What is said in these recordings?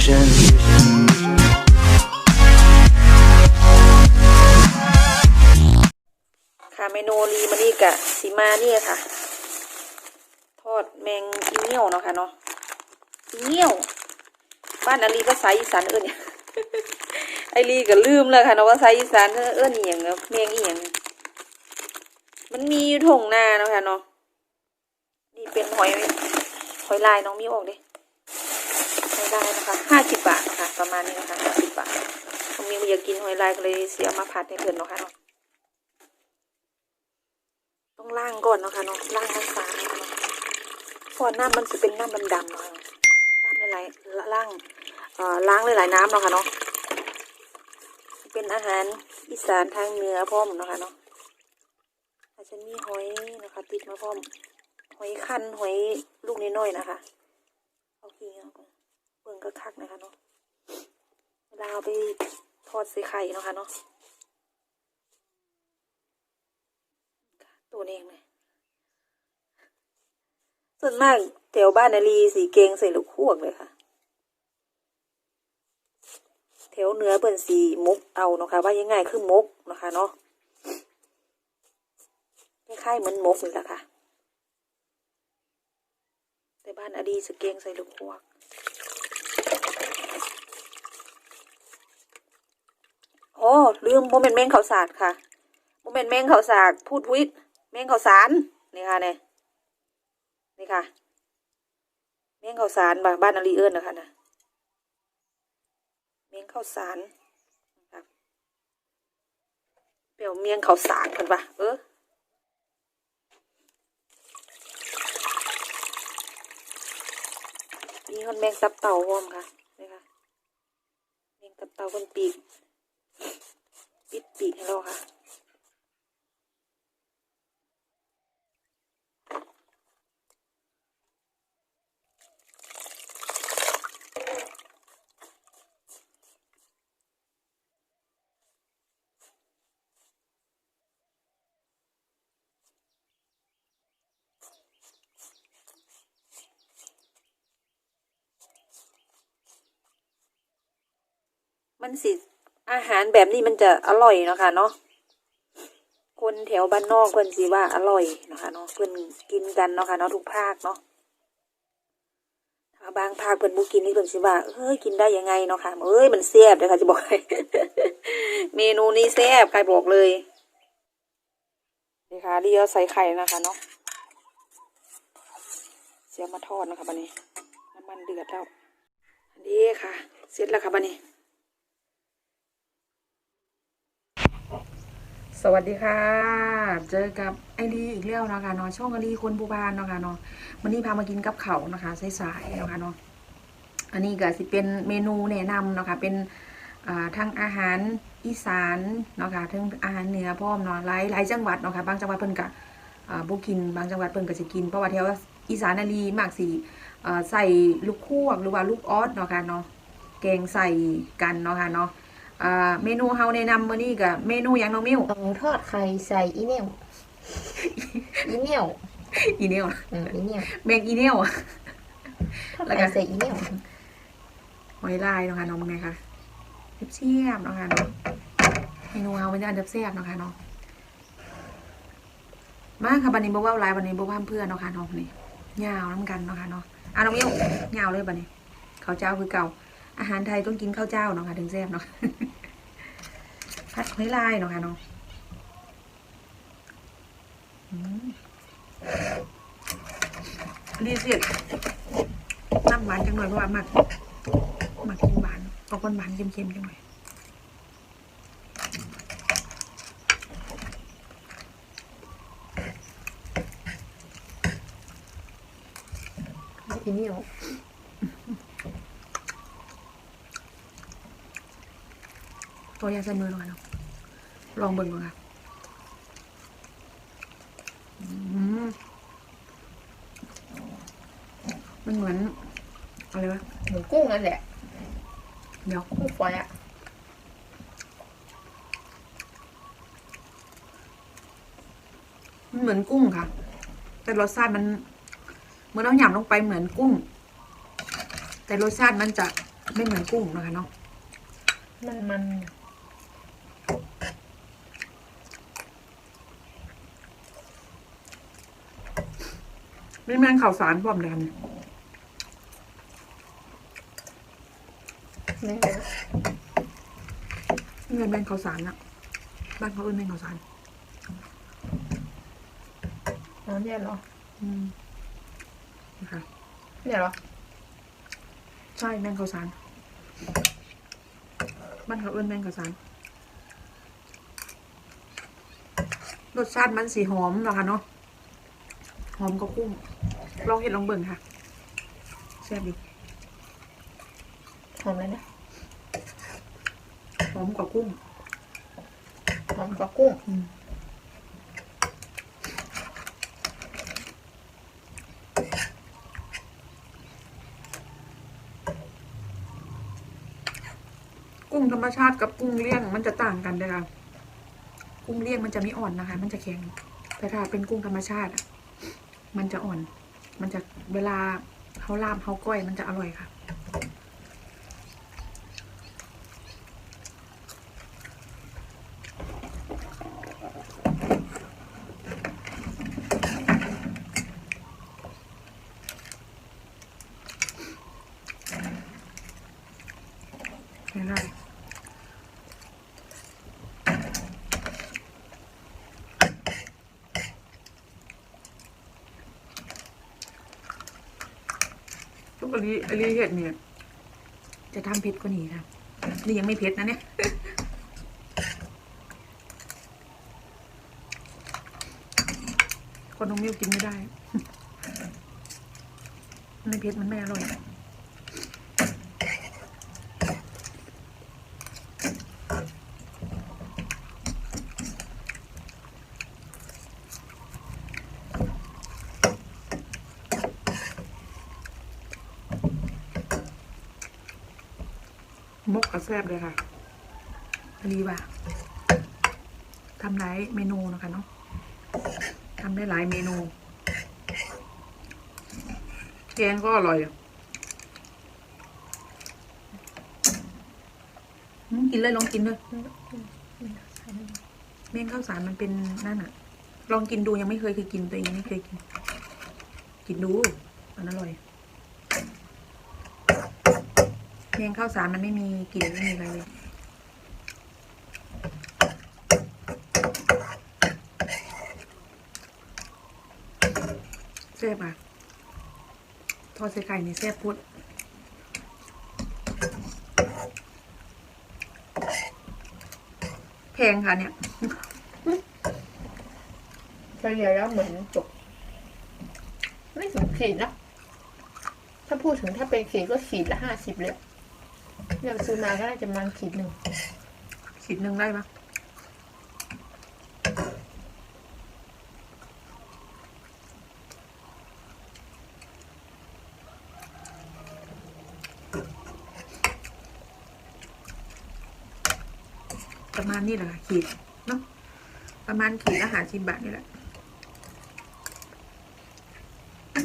vision. ค่ะเมนูรีมานี่กะสีมาเนี่ยค่ะ ทอดแมงอีเงี้ยวเนาะค่ะเนาะอีเงี้ยว บ้านอาลีภาษาอีสานเอิ้นหยังไอรีก็ลืมแล้วค่ะเนาะว่าภาษาอีสานเอิ้นเอิ้นอีหยังเนาะแมงอีหยังมันมีอยู่ทงนาเนาะค่ะเนาะนี่เป็นหอยหอยลายน้องมีออกดิ หอยลายนะคะห้าสิบบาทนะคะประมาณนี้นะคะห้าสิบบาทน้องมีอยากกินหอยลายก็เลยเสียมาผัดให้เพื่อนเนาะค่ะเนาะต้องล้างก่อนเนาะค่ะเนาะล้างน้ำตาลเนาะเพราะน้ำมันจะเป็นน้ำดำๆเนาะน้ำหลายๆล้างเอ่อล้างหลายๆน้ำเนาะค่ะเนาะเป็นอาหารอีสานทางเหนือพร้อมเนาะค่ะเนาะอาจจะมีหอยนะคะติดมาพร้อมหอยคันหอยลูกน้อยๆนะคะ เอาขี้เอาก่อน เบิ่งก็คักนะคะเนาะเวลาเอาไปทอดใส่ไข่เนาะค่ะเนาะตัวเองเลยส่วนมากแถวบ้านนาลีสีเกงใส่ลูกพวกเลยค่ะแถวเนื้อเปิ่นสีมุกเอาเนาะค่ะว่ายังไงคือมุกนะคะเนาะคล้ายๆเหมือนมุกนี่แหละค่ะ แต่บ้านอดีสเกงใส่ลูกพวก โอ้ลืมโมเมนต์แมงเขาวสาดค่ะโมเมนต์แมงเขาวสากพูดพุ้ยแมงเขาวสารนี่ค่ะเนี่ยนี่ค่ะแมงเขาวสารบ้านบ้านอารีเอิญนะคะนะแมงข้าวสารครับเปรี้ยวเมียงข้าวสารกันปะเออมีคนแมงตับเต่าพร้อมค่ะนี่ค่ะแมงตับเต่าคนปีก ปิดปีกให้เราค่ะ มันสิ อาหารแบบนี้มันจะอร่อยเนาะค่ะเนาะคนแถวบ้านนอกเพิ่นสิว่าอร่อยเนาะคะเนาะเพิ่นกินกันเนาะค่ะเนาะทุกภาคเนาะบางภาคเพิ่นบ่กินนี่เพิ่นสิว่าเฮ้ยกินได้ยังไงเนาะค่ะเอ้ยมันแซ่บเด้อค่ะจะบอกให้เมนูนี้แซ่บใครบอกเลยนี่ค่ะเดียวใส่ไข่นะคะเนาะเสียมาทอดนะคะบัดนี้น้ำมันเดือดแล้วนนี้ค่ะ เสร็จแล้วค่ะบัดนี้ สวัสดีค่ะ เจอกับไอรีอีกแล้วนะคะเนาะช่องไอรีคนผู้พานนะคะเนาะวันนี้พามากินกับเขานะคะสายๆนะคะเนาะอันนี้ก็สิเป็นเมนูแนะนำนะคะเป็นอ่าทั้งอาหารอีสานเนาะค่ะทั้งอาหารเหนือพร้อมเนาะหลายหลายจังหวัดเนาะค่ะบางจังหวัดเพิ่นก็บ่กินบางจังหวัดเพิ่นก็สิกินเพราะว่าแถวอีสานอารีมากสิเอ่อใส่ลูกคั่วหรือว่าลูกออสเนาะค่ะเนาะแกงใส่กันเนาะค่ะเนาะ อ่าเมนูเฮาแนะนำมื้อนี้ก็เมนูหยังน้องมิ้วต้องทอดไข่ใส่อีเหนียวอีเหนียวอีเนียวอืมอีเหนียวแมงอีเนียวทอดแล้วก็ไข่ใส่อีเหนียวหอยลายเนาะค่ะน้องแม่ค่ะเสียบๆเนาะค่ะเนาะเมนูเอาเป็นอันดับเสียบเนาะค่ะเนาะมาค่ะบันนี้บ่เว้าหลายบันนี้บ่ว่ามเพื่อนเนาะค่ะน้องนี่ยาวน้ำกันเนาะค่ะเนาะอะน้องมิ้วยาวเลยบันนี้ข้าวเจ้าคือเก่า อาหารไทยต้องกินข้าวเจ้าเนาะค่ะถึงแซ่บเนาะ ผัดหอยลายเนาะค่ะเนาะอืมรีเสียดน้ำหวานจังหน่อยเพราะว่ามักมากินหวานออกหวานๆเค็มๆจังเลยอีเหนียวตัวยาใส่มือหน่อยเนาะ ลองเบิ่งก่อนค่ะอืมมันเหมือนอะไรวะหมูกุ้งนั่นแหละ เดี๋ยวกุ้งฝอยอะมันเหมือนกุ้งค่ะ แต่รสชาติมันเมื่อเราหยำลงไปเหมือนกุ้ง แต่รสชาติมันจะไม่เหมือนกุ้งนะคะเนาะมันมัน ม่แม่งข่าวสารพร้อมกันไม่เยอะเงินแม่งข่าวสารอะบ้านเขาเอิ้นแม่งข่าวสารอ๋อเนี่ยเหรออืมนะคะเนี่ยเหรอ ใช่แม่งข่าวสารบ้านเขาเอิ้นแม่งข่าวสารรสชาติมันสีหอมเนาะคะเนาะหอมก็กุ้ง ลองเห็ดลองเบิ่งค่ะแซ่บดีหอมเลยนะหอมกว่ากุ้งหอมกว่ากุ้งอืมกุ้งธรรมชาติกับกุ้งเลี้ยงมันจะต่างกันเลยค่ะ กุ้งเลี้ยงมันจะไม่อ่อนนะคะ มันจะแข็ง แต่ถ้าเป็นกุ้งธรรมชาติอะมันจะอ่อน มันจะเวลาเขาลามเขาก้อยมันจะอร่อยค่ะ ใช่ได้ กอลีอลีเห็ดเนี่ย จะทำเผ็ดกว่านี้ค่ะ นี่ยังไม่เผ็ดนะเนี่ยคนน้องมิวกินไม่ได้ไม่เผ็ดมันไม่อร่อย มกกระแซบเลยค่ะรีว่าทำหลายเมนูนะคะเนาะทำได้หลายเมนูแกงก็อร่อยกินเลยลองกินเลยเมี่ยงข้าวสารมันเป็นนั่นอะลองกินดูยังไม่เคยเคยกินตัวเองยังไม่เคยกิน กินดู มันอร่อย เมี่ยงข้าวสารมันไม่มีกลิ่นไม่มีอะไรเลยแซ่บอะทอดใส่ไข่นี่แซ่บพุดแพงค่ะเนี่ยเฉลี่ยแล้วเหมือนจบไม่ถึงขีดนะ ถ้าพูดถึงถ้าเป็นขีดก็ขีดละห้าสิบเลย เนี่ยซื้อมาก็น่าจะประมาณขีดหนึ่งขีดหนึ่งได้ปะประมาณนี้แหละค่ะขีดเนาะประมาณขีดละหาสิบบาทนี่แหละ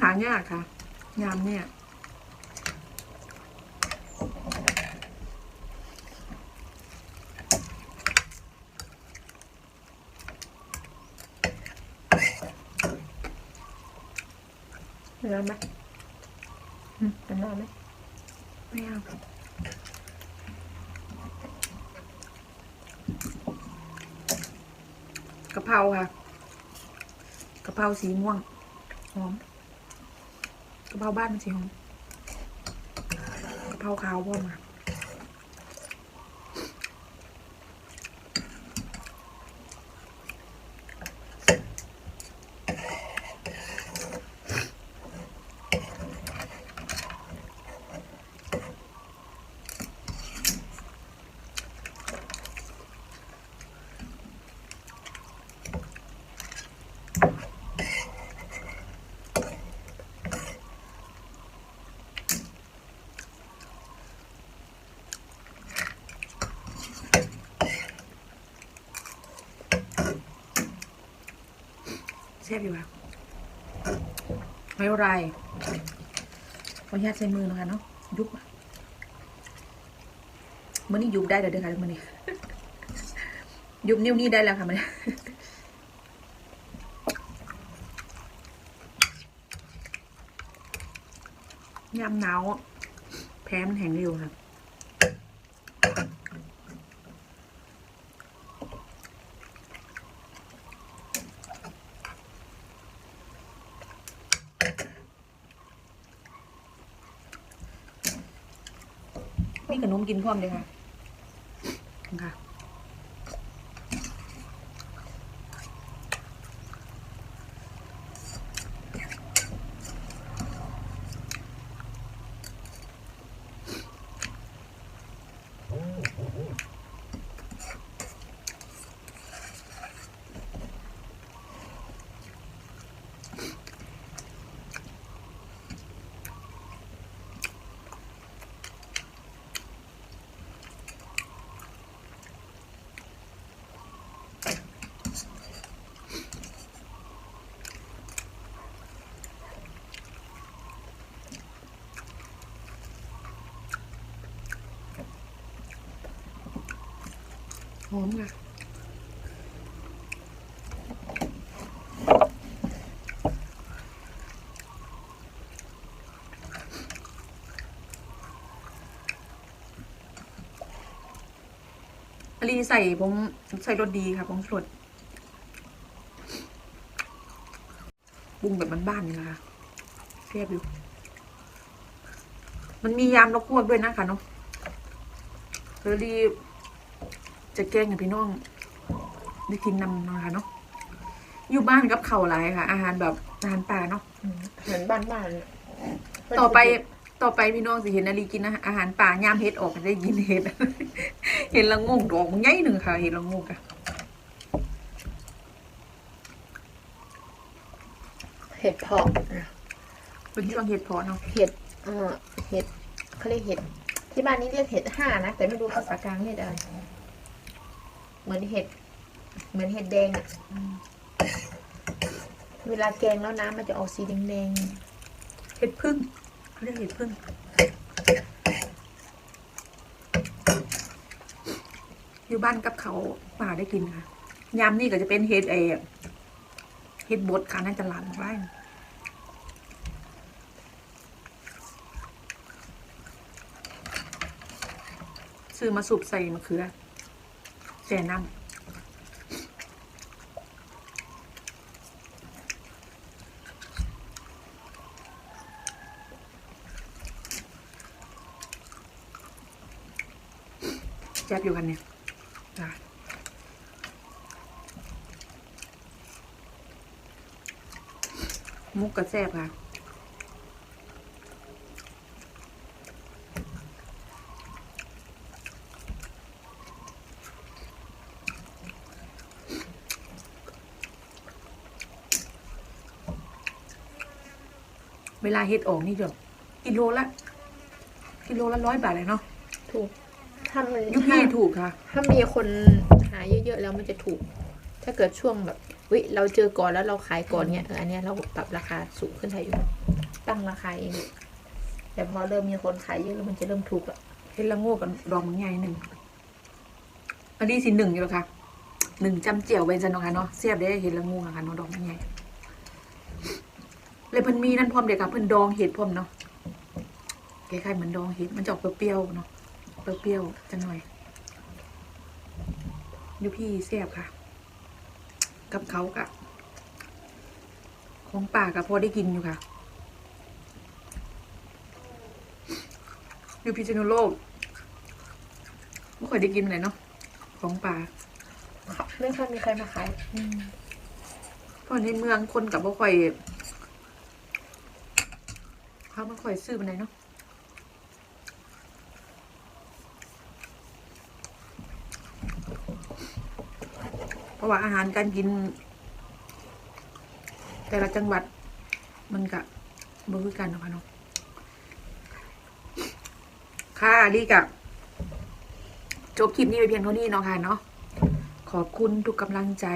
หายากค่ะ ยามเนี่ย นื้อไหมอืมเป็นเนื้อไหมไม่เอากะเพราค่ะกะเพราสีม่วง หอมกะเพราบ้านมันสีหอมกะเพราขาวพ่อมา ซ่บอยู่ค่ะไม่เป็นไรขออนุญาตใช้มือนะคะเนาะยุบอะมื่อนี้ยุบได้แล้วเด้อค่ะมื่อนี้ยุบนิ้วนี้ได้แล้วค่ะมื่อนี้ยามหนาวแพ้มันแห้งเร็วค่ะ มีขนมกินพร้อมเลยค่ะค่ะ หอมค่ะอลีใส่ผมใส่รสดีค่ะผมสดปรุงแบบบ้านๆนี่นะคะเทียบอยู่ มันมียำแล้วควบด้วยนะคะเนาะแล้วดี จะแกล้งกับพี่น้องได้กินนำนะคะเนาะอยู่บ้านกับเขาวหลายค่ะ อาหารแบบอาหารป่าเนาะเหมือนบ้านๆเนี่ยต่อไปต่อไปพี่น้องสิเห็นนาลีกินอาอาหารป่ายามเฮ็ดออกได้กินเห็ดเห็นละงงดอกมันใหญ่หนึ่งค่ะ เห็นละงงอะเห็ดเพาะเป็นช่วงเห็ดเพาะเนาะเห็ดเออเห็ดเขาเรียกเห็ดที่บ้านนี้เรียกเห็ดห่านะแต่ไม่รู้ภาษากลางเรียกอะไร เหมือนเห็ด เหมือนเห็ดแดงอะเวลาแกงแล้วน้ำมันจะออกสีแดงเห็ดพึ่งเขาเรียกเห็ดพึ่ง อยู่บ้านกับเขาป่าได้กินค่ะยามนี่ก็จะเป็นเห็ดเอเห็ดบดค่ะน่าจะหลานไว้ซื้อมาสุบใส่มะเขือ แช่น้ำแจ๊บอยู่กันเนี่ยจ้มุกกระแซบค่ะ เวลาเฮ็ดออกนี่จะกิโลละกิโลละร้อยบาทเลยเนาะๆถูกถ้ามันยุคถ้าพี่ถูกค่ะ ถ้ามีคนหาเยอะๆแล้วมันจะถูก ถ้าเกิดช่วงแบบวิเราเจอก่อนแล้วเราขายก่อนเนี่ยเอออันเนี้ยเราปรับราคาสูงขึ้นได้อยู่ตั้งราคาเองแต่พอเริ่มมีคนขายเยอะแล้วมันจะเริ่มถูกอะเฮ็ดละโง่กับดอกมันใหญ่หนึ่งอันนี้สิหนึ่งอยู่แล้วค่ะหนึ่งจำเจียวไว้จันเนาะค่ะเนาะเสียบได้เห็ดละโง่ค่ะเนาะดอกมันใหญ่ เลยเพิ่นมีนั่นพร้อมเด็กค่ะเพิ่นดองเห็ดพร้อมเนาะคล้ายๆเหมือนดองเห็ดมันจะออกเปรี้ยวๆเนาะเปรี้ยวๆจังหน่อยอยูพี่เสียบค่ะ กับเขากะของป่ากับพอได้กินอยู่ค่ะอยู่พิษณุโลกไม่ค่อยได้กินเลยเนาะของป่าไม่ค่อยมีใครมาขายเพราะในเมืองคนกับบ่ค่อยเขาไม่ค่อยซื้อมันเลยเนาะเพราะว่าอาหารการกิน แต่ละจังหวัด มันกะบ่คือกันเนาะค่ะเนาะค่ะลีกับจบคลิปนี้ไปเพียงเท่านี้เนาะค่ะเนาะขอบคุณทุกกำลังใจ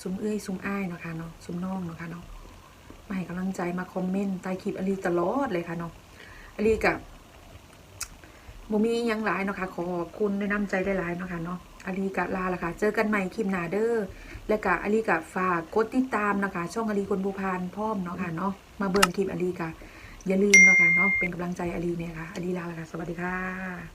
ซุ้มเอ้ยซุ้มอ้ายเนาะค่ะเนาะซุ้มน้องเนาะค่ะเนาะ มาให้กำลังใจมาคอมเมนต์ใต้คลิปอลีตลอดเลยค่ะเนาะอลีกับบ่มียังหลายเนาะค่ะขอบคุณด้วยน้ำใจหลายๆเนาะค่ะเนาะอลีกะลาละค่ะ เจอกันใหม่คลิปหน้าเด้อและกะอลีกะฝากกดติดตามนะคะ ช่องอลีคนบูพานพร้อมเนาะค่ะเนาะมาเบิ่งคลิปอลีกะอย่าลืมเนาะค่ะเนาะเป็นกำลังใจอลีเนี่ยค่ะอลีลาละค่ะ สวัสดีค่ะ